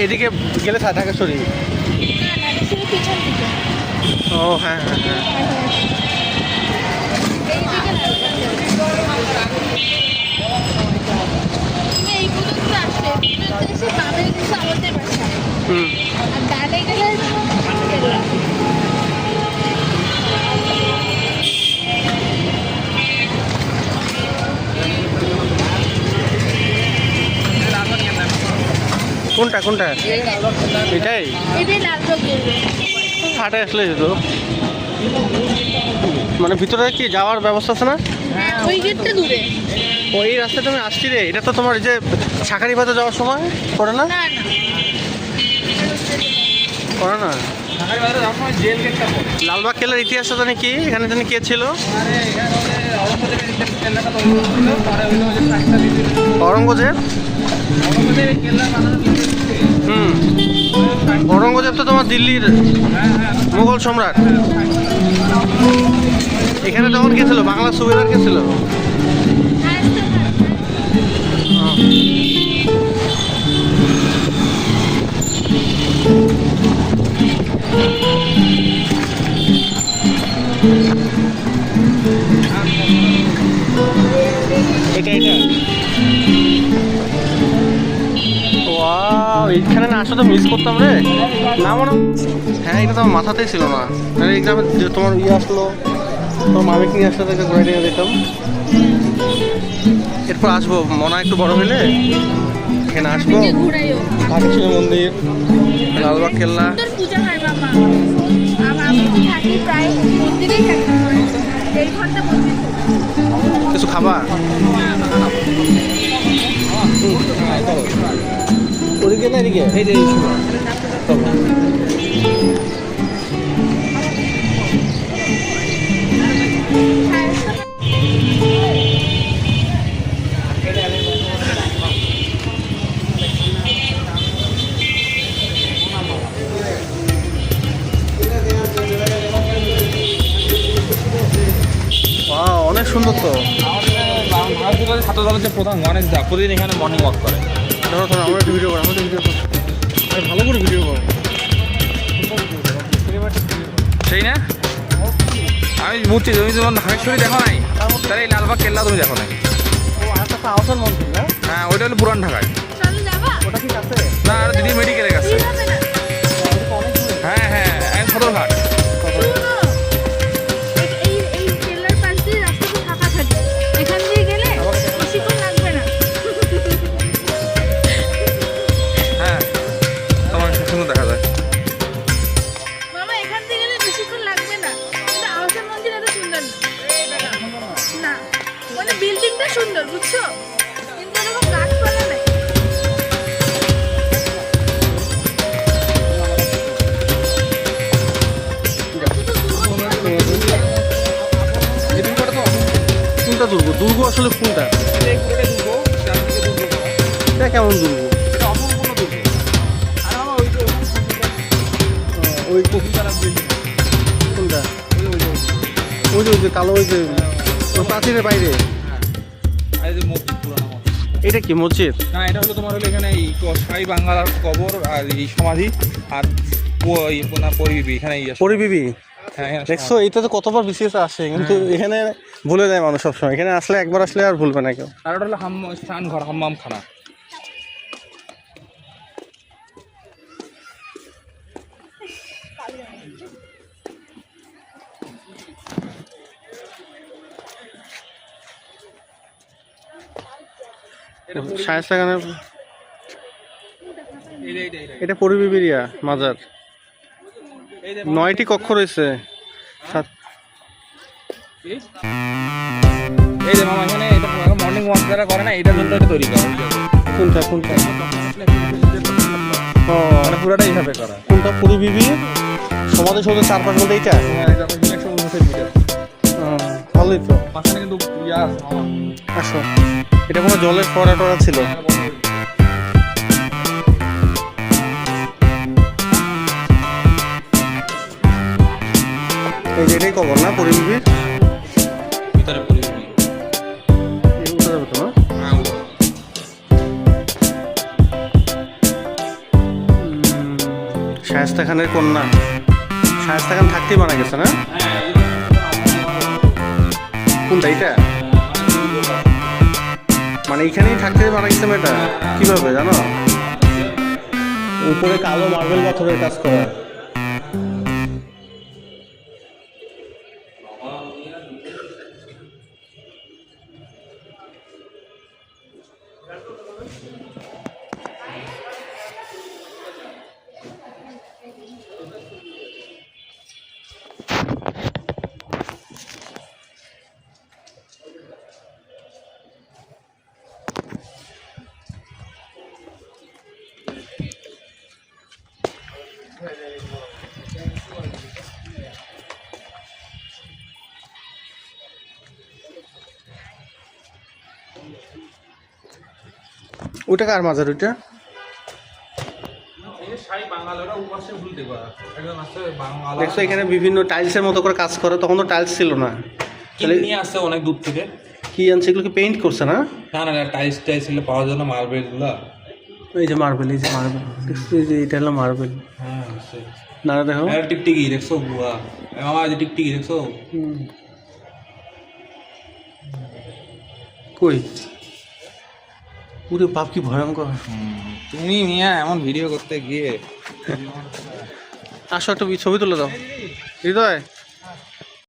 এদিকে গেলে ঢাকেশ্বরী সরি ও হ্যাঁ হ্যাঁ হ্যাঁ। আমাদের বাসা হুম। আর ডানে গেলে কোনটা কোনটা? এটাই? হাটে আসলে যেত। মানে ভিতরে কি যাওয়ার ব্যবস্থা আছে না? হ্যাঁ ওই গেটটা দূরে। ওই রাস্তাটা আমি আসছি রে। এটা তো তোমার যে শাকারি বাজার যাওয়ার সময়? করে না? না না। পড়ে। লালবাগ কেল্লার ইতিহাসটা জানি কি এখানে জানি কে ছিল? অরঙ্গজেব হুম তো তোমার দিল্লির মুঘল সম্রাট। এখানে তখন কে ছিল? বাংলা সুবেদার কে ছিল? এটা এটা। এইখানে না আসলে তো মিস করতাম রে। না মনে হ্যাঁ এটা তো আমার মাথাতেই ছিল না। তাহলে এক্সামে যে তোমার ইয়ে আসলো, তোমার মামিকে নিয়ে আসলে, তাকে ঘুরে নিয়ে যেতাম। এরপর আসব, মনে একটু বড় হলে এখানে আসব। ঘুরাইও মন্দির, লালবাগ, কেল্লা। কিছু পূজা ওদিকে না এদিকে? এই যে Wow, অনেক সুন্দর তো। আমাদের ভারত ছাত্র দলের যে প্রধান গণেশ দা। প্রতিদিন এখানে মর্নিং ওয়াক করে। ধরো ধরো আমরা একটু ভিডিও করো আমাদের ভিডিও করো। আরে ভালো করে ভিডিও করো। সেই না? আমি মূর্তি তুমি যখন ঢাকেশ্বরী দেখো নাই? তাহলে এই লালবাগ কেল্লা তুমি দেখো নাই। হ্যাঁ ওইটা হলো পুরান ঢাকায়। ওটা ঠিক আছে না আর দিদি মেডিকেলের না হ্যাঁ হ্যাঁ। সুন্দর দেখা যায়। মামা এখান দিয়ে গেলে বেশিক্ষণ লাগবে না। কিন্তু আহসান মন্দির এত সুন্দর না। না মানে বিল্ডিংটা সুন্দর বুঝছ? কিন্তু এরকম গাছপালা নাই। তো কোনটা দুর্গ? দুর্গ আসলে কোনটা? দুর্গ? কেমন দুর্গ? যে কালো ওই যে প্রাচীরের বাইরে। এটা কি মসজিদ? না এটা হলো তোমার হলো এখানে এই সাই বাংলার কবর আর এই সমাধি আর পরিবিবি এখানে। পরিবিবি? হ্যাঁ দেখছ এটা তো কতবার বিসিএস আসে কিন্তু এখানে ভুলে যায় মানুষ সবসময়। এখানে আসলে একবার আসলে আর ভুলবে না কেউ। আর ওটা হলো হাম স্নান ঘর হাম্মাম খানা এই যে- এটা পরিবিবিরিয়া মাজার। নয়টি কক্ষ রয়েছে। সাত- এই যে মামা এখানে এটা মর্নিং ওয়াক যারা করে না এটার জন্য এটা তৈরি করা। কোনটা কোনটা? ও। মানে পুরোটা এইভাবে করা। কোনটা পরিবিবি সমাধি সৌধের চারপাশ বলতে এইটা? হ্যাঁ ভালোই তো। আসো। এটা কোনো জলের ফোয়ারা টোরা ছিল হ্যাঁ। এই যে এটাই কবর না ভিতরে পরিবেশ উঠে যাবে হ্যাঁ ওগুলো। শায়স্তা খানের কন্যা শায়স্তা খান থাকতেই মারা গেছে না কোনটা এটা মানে এইখানেই থাকতে বানাইছিলাম মেয়েটা। কীভাবে জানো? উপরে কালো মার্বেল পাথরের কাজ করা। ওটা কার মাজার ওইটা? দেখছ এখানে বিভিন্ন টাইলসের মতো করে কাজ করে তখন তো টাইলস ছিল না। তাহলে নিয়ে আসছে অনেক দূর থেকে। কি আনছে এগুলোকে পেইন্ট করছে না? না না টাইলস টাইলস ছিল পাওয়ার জন্য মার্বেলগুলা এই যে মার্বেল এই যে মার্বেল। এই যে এটা হলো মার্বেল। হ্যাঁ না দেখো হ্যাঁ টিকটিকি দেখছ বুয়া মামা এই টিকটিকি দেখছ। কই? ওরে বাপ কি ভয়ঙ্কর। তুমি মিয়া এমন ভিডিও করতে গিয়ে। আসো একটা ছবি তুলে দাও। হৃদয়